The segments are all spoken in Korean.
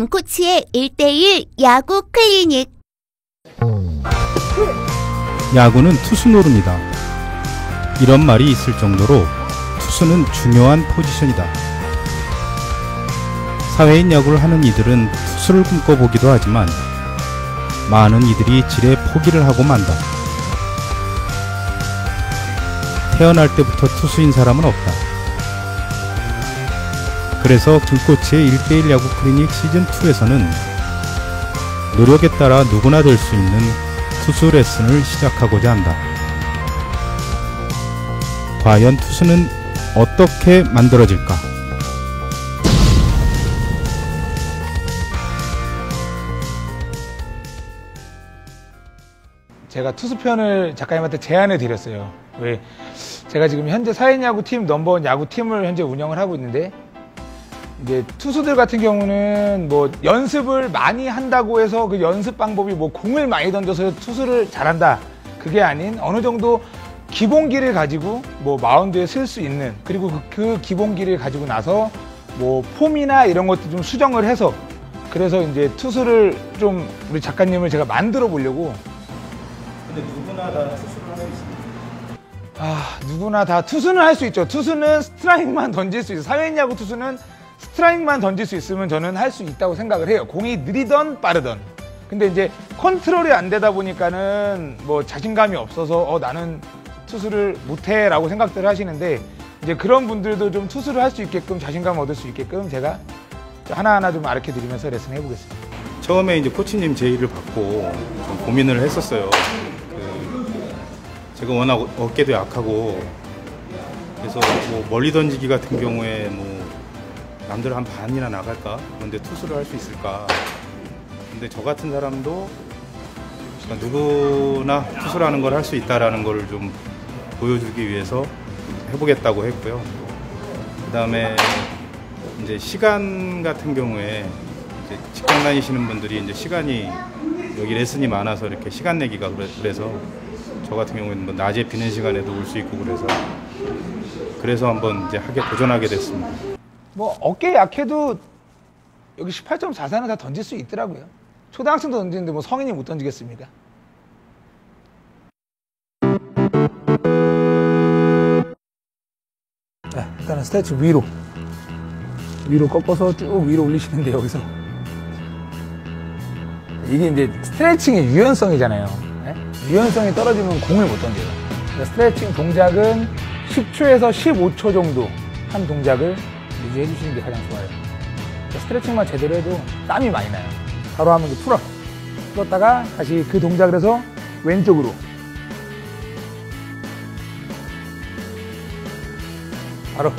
김코치의 1대1 야구 클리닉. 야구는 투수 노름이다. 이런 말이 있을 정도로 투수는 중요한 포지션이다. 사회인 야구를 하는 이들은 투수를 꿈꿔보기도 하지만 많은 이들이 질에 포기를 하고 만다. 태어날 때부터 투수인 사람은 없다. 그래서 김코치의 1대1 야구 클리닉 시즌2에서는 노력에 따라 누구나 될 수 있는 투수 레슨을 시작하고자 한다. 과연 투수는 어떻게 만들어질까? 제가 투수편을 작가님한테 제안을 드렸어요. 왜? 제가 지금 현재 사회야구팀 넘버원 야구팀을 현재 운영을 하고 있는데 이제 투수들 같은 경우는 뭐 연습을 많이 한다고 해서 그 연습 방법이 뭐 공을 많이 던져서 투수를 잘한다. 그게 아닌 어느 정도 기본기를 가지고 뭐 마운드에 쓸 수 있는 그리고 그, 그 기본기를 가지고 나서 뭐 폼이나 이런 것도 좀 수정을 해서 그래서 이제 투수를 좀 우리 작가님을 제가 만들어 보려고 근데 누구나 다 투수를 하고 있습니다. 아, 누구나 다 투수는 할 수 있죠. 투수는 스트라이크만 던질 수 있어요. 사회인 야구 투수는 스트라이크만 던질 수 있으면 저는 할 수 있다고 생각을 해요. 공이 느리던 빠르던. 근데 이제 컨트롤이 안 되다 보니까는 뭐 자신감이 없어서 어, 나는 투수를 못해라고 생각들을 하시는데 이제 그런 분들도 좀 투수를 할 수 있게끔 자신감을 얻을 수 있게끔 제가 하나하나 좀 가르쳐 드리면서 레슨 해보겠습니다. 처음에 이제 코치님 제의를 받고 좀 고민을 했었어요. 그 제가 워낙 어깨도 약하고 그래서 뭐 멀리 던지기 같은 경우에 뭐 남들 한 반이나 나갈까? 그런데 투수를 할 수 있을까? 근데 저 같은 사람도 그러니까 누구나 투수라는 걸 할 수 있다라는 걸 좀 보여주기 위해서 해보겠다고 했고요. 그 다음에 이제 시간 같은 경우에 직장 다니시는 분들이 이제 시간이 여기 레슨이 많아서 이렇게 시간 내기가 그래- 그래서 저 같은 경우에는 뭐 낮에 비는 시간에도 올 수 있고 그래서 그래서 한번 이제 하게 도전하게 됐습니다. 뭐 어깨 약해도 여기 18.4사는 다 던질 수 있더라고요. 초등학생도 던지는데 뭐 성인이 못 던지겠습니까? 네, 일단은 스트레치 위로 위로 꺾어서 쭉 위로 올리시는데 여기서 이게 이제 스트레칭의 유연성이잖아요. 네? 유연성이 떨어지면 공을 못 던져요. 그래서 스트레칭 동작은 10초에서 15초 정도 한 동작을 유지해 주시는 게 가장 좋아요. 그러니까 스트레칭만 제대로 해도 땀이 많이 나요. 바로 하면 이제 풀어. 풀었다가 다시 그 동작을 해서 왼쪽으로. 바로.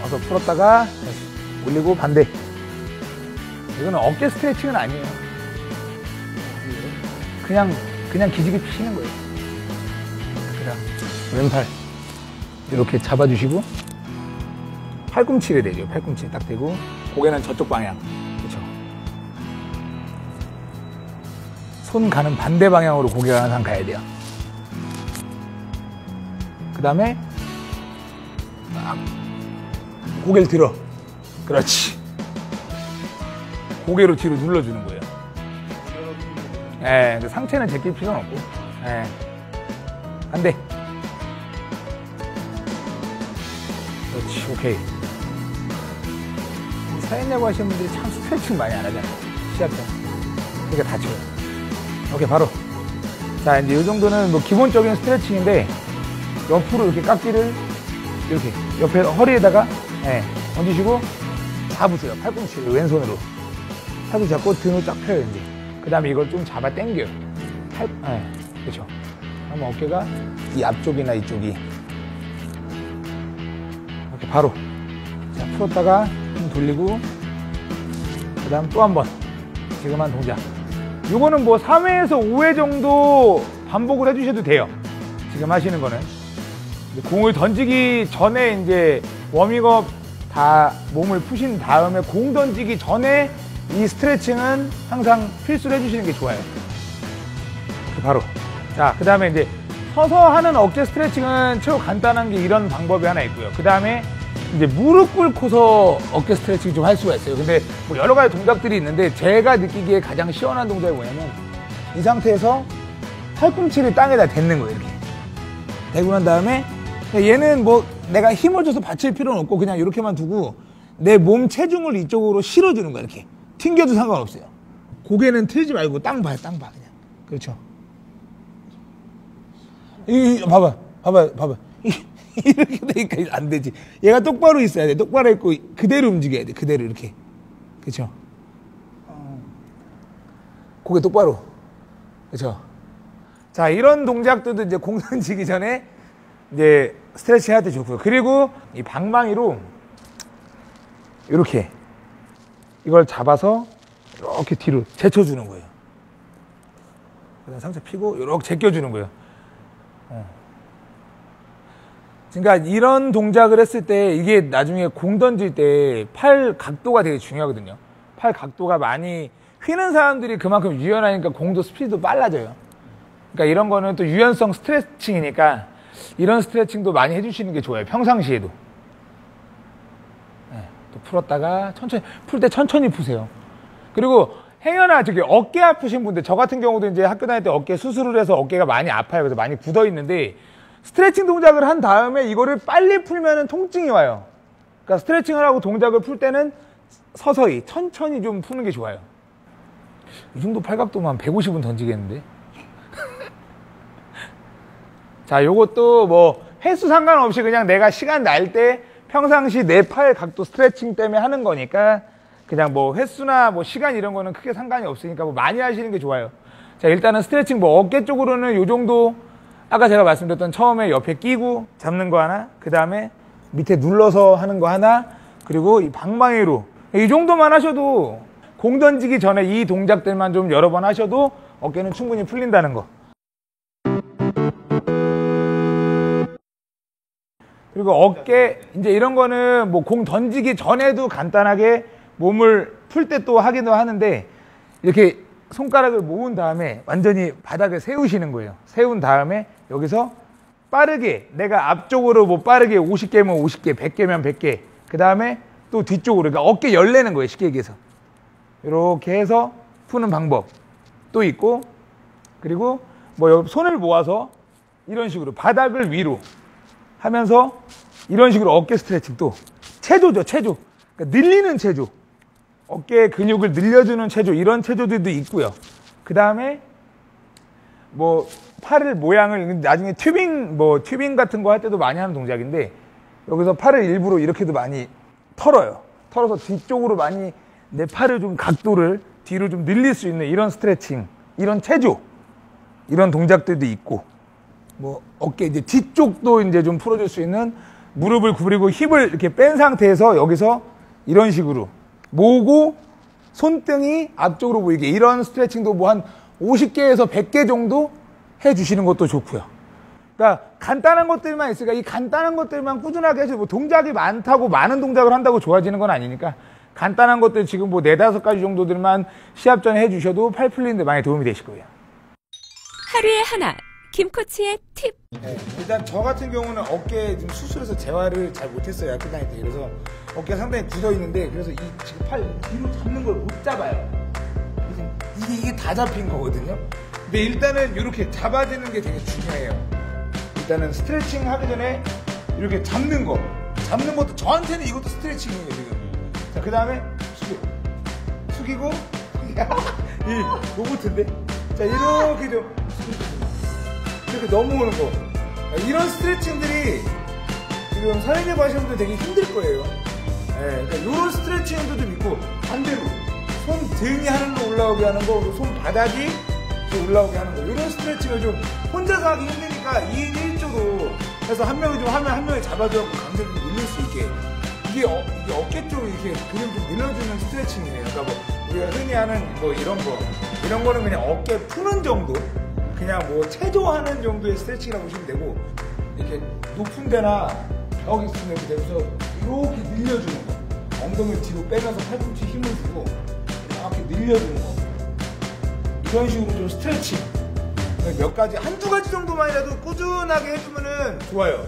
와서 풀었다가 올리고 반대. 이거는 어깨 스트레칭은 아니에요. 그냥, 그냥 기지개 피시는 거예요. 그냥 왼팔 이렇게 잡아주시고 팔꿈치를 대죠. 팔꿈치 딱 대고 고개는 저쪽 방향. 그렇죠. 손 가는 반대 방향으로 고개가 항상 가야 돼요. 그 다음에 딱 고개를 들어. 그렇지. 고개로 뒤로 눌러주는 거예요. 예, 상체는 제낄 필요는 없고. 예. 반대. 그렇지, 오케이. 사연야구 하시는 분들이 참 스트레칭 많이 안 하잖아요. 시합 때. 그러니까 다쳐요. 오케이, 바로. 자, 이제 이 정도는 뭐 기본적인 스트레칭인데, 옆으로 이렇게 깍지를 이렇게 옆에 허리에다가, 예, 얹으시고, 잡으세요. 팔꿈치를 왼손으로. 팔꿈치 잡고 등을 쫙 펴요, 이제. 그 다음에 이걸 좀 잡아 당겨요. 팔, 예, 그렇죠. 그러면 어깨가 이 앞쪽이나 이쪽이 이렇게 바로 자, 풀었다가 좀 돌리고 그 다음 또 한 번. 한 동작. 요거는 뭐 3회에서 5회 정도 반복을 해주셔도 돼요. 지금 하시는 거는. 공을 던지기 전에 이제 워밍업 다 몸을 푸신 다음에 공 던지기 전에 이 스트레칭은 항상 필수로 해주시는 게 좋아요. 이렇게 바로. 자, 그 다음에 이제 서서 하는 어깨 스트레칭은 최고 간단한 게 이런 방법이 하나 있고요. 그 다음에 이제 무릎 꿇고서 어깨 스트레칭 좀 할 수가 있어요. 근데 뭐 여러 가지 동작들이 있는데 제가 느끼기에 가장 시원한 동작이 뭐냐면 이 상태에서 팔꿈치를 땅에다 댔는 거예요. 이렇게. 대고 난 다음에 얘는 뭐 내가 힘을 줘서 받칠 필요는 없고 그냥 이렇게만 두고 내 몸 체중을 이쪽으로 실어주는 거야 이렇게 튕겨도 상관없어요 고개는 틀지 말고 땅 봐요 땅 봐 그냥 그렇죠 이, 이, 봐봐 봐봐 봐봐 이, 이렇게 되니까 안 되지 얘가 똑바로 있어야 돼 똑바로 있고 그대로 움직여야 돼 그대로 이렇게 그렇죠 고개 똑바로 그렇죠 자 이런 동작들도 이제 공 던지기 전에 이제 스트레칭 할 때 좋고요. 그리고 이 방망이로 이렇게 이걸 잡아서 이렇게 뒤로 제쳐주는 거예요. 그다음 상체 피고 이렇게 제껴주는 거예요. 어. 그러니까 이런 동작을 했을 때 이게 나중에 공 던질 때 팔 각도가 되게 중요하거든요. 팔 각도가 많이 휘는 사람들이 그만큼 유연하니까 공도 스피드도 빨라져요. 그러니까 이런 거는 또 유연성 스트레칭이니까 이런 스트레칭도 많이 해주시는 게 좋아요. 평상시에도. 네, 또 풀었다가 천천히, 풀 때 천천히 푸세요. 그리고 행여나 저기 어깨 아프신 분들, 저 같은 경우도 이제 학교 다닐 때 어깨 수술을 해서 어깨가 많이 아파요. 그래서 많이 굳어 있는데 스트레칭 동작을 한 다음에 이거를 빨리 풀면은 통증이 와요. 그러니까 스트레칭을 하고 동작을 풀 때는 서서히, 천천히 좀 푸는 게 좋아요. 이 정도 팔각도만 150은 던지겠는데? 자, 요것도 뭐 횟수 상관없이 그냥 내가 시간 날 때 평상시 내 팔 각도 스트레칭 때문에 하는 거니까 그냥 뭐 횟수나 뭐 시간 이런 거는 크게 상관이 없으니까 뭐 많이 하시는 게 좋아요. 자, 일단은 스트레칭 뭐 어깨 쪽으로는 요 정도 아까 제가 말씀드렸던 처음에 옆에 끼고 잡는 거 하나, 그 다음에 밑에 눌러서 하는 거 하나, 그리고 이 방망이로 이 정도만 하셔도 공 던지기 전에 이 동작들만 좀 여러 번 하셔도 어깨는 충분히 풀린다는 거. 그리고 어깨 이제 이런 거는 뭐 공 던지기 전에도 간단하게 몸을 풀 때 또 하기도 하는데 이렇게 손가락을 모은 다음에 완전히 바닥에 세우시는 거예요. 세운 다음에 여기서 빠르게 내가 앞쪽으로 뭐 빠르게 50개면 50개, 100개면 100개. 그 다음에 또 뒤쪽으로 그러니까 어깨 열내는 거예요. 쉽게 얘기해서. 이렇게 해서 푸는 방법 또 있고 그리고 뭐 손을 모아서 이런 식으로 바닥을 위로 하면서 이런 식으로 어깨 스트레칭 또 체조죠 체조 그러니까 늘리는 체조 어깨 근육을 늘려주는 체조 이런 체조들도 있고요. 그 다음에 뭐 팔을 모양을 나중에 튜빙 뭐 튜빙 같은 거 할 때도 많이 하는 동작인데 여기서 팔을 일부러 이렇게도 많이 털어요. 털어서 뒤쪽으로 많이 내 팔을 좀 각도를 뒤로 좀 늘릴 수 있는 이런 스트레칭 이런 체조 이런 동작들도 있고 뭐 어깨 이제 뒤쪽도 이제 좀 풀어줄 수 있는 무릎을 구부리고 힙을 이렇게 뺀 상태에서 여기서 이런 식으로 모으고 손등이 앞쪽으로 보이게 이런 스트레칭도 뭐 한 50개에서 100개 정도 해주시는 것도 좋고요. 그러니까 간단한 것들만 있으니까 이 간단한 것들만 꾸준하게 해서 뭐 동작이 많다고 많은 동작을 한다고 좋아지는 건 아니니까 간단한 것들 지금 뭐 네다섯 가지 정도들만 시합 전에 해주셔도 팔 풀리는데 많이 도움이 되실 거예요. 하루에 하나 김 코치의 팁. 네, 일단 저 같은 경우는 어깨 지금 수술해서 재활을 잘 못했어요 학교 다닐 때 그래서 어깨가 상당히 굳어 있는데 그래서 이 지금 팔 뒤로 잡는 걸 못 잡아요. 이게, 이게 다 잡힌 거거든요. 근데 일단은 이렇게 잡아주는 게 되게 중요해요. 일단은 스트레칭 하기 전에 이렇게 잡는 거. 잡는 것도 저한테는 이것도 스트레칭이에요 지금. 자 그 다음에 숙여 숙이고. 이 로봇인데? 자 이렇게 좀 이렇게 넘어오는 거. 이런 스트레칭들이 지금 사회적 하시는 분들 되게 힘들 거예요 예, 그러니까 이런 스트레칭도 좀 있고 반대로 손 등이 하늘로 올라오게 하는 거 손 바닥이 좀 올라오게 하는 거 이런 스트레칭을 좀 혼자서 하기 힘드니까 2인 1조로 해서 한 명이 좀 하면 한 명이 잡아줘갖고 강제로 좀 늘릴 수 있게. 이게, 어, 이게 어깨 쪽 이렇게 근육 좀 늘려주는 스트레칭이에요. 그러니까 뭐 우리가 흔히 하는 뭐 이런 거 이런 거는 그냥 어깨 푸는 정도? 그냥 뭐 체조하는 정도의 스트레칭이라고 보시면 되고 이렇게 높은 데나 벽 있으면 이렇게 되면서 이렇게 늘려주는 거 엉덩이를 뒤로 빼면서 팔꿈치 힘을 주고 이렇게 늘려주는 거. 이런 식으로 좀 스트레칭. 몇 가지 한두 가지 정도만이라도 꾸준하게 해주면은 좋아요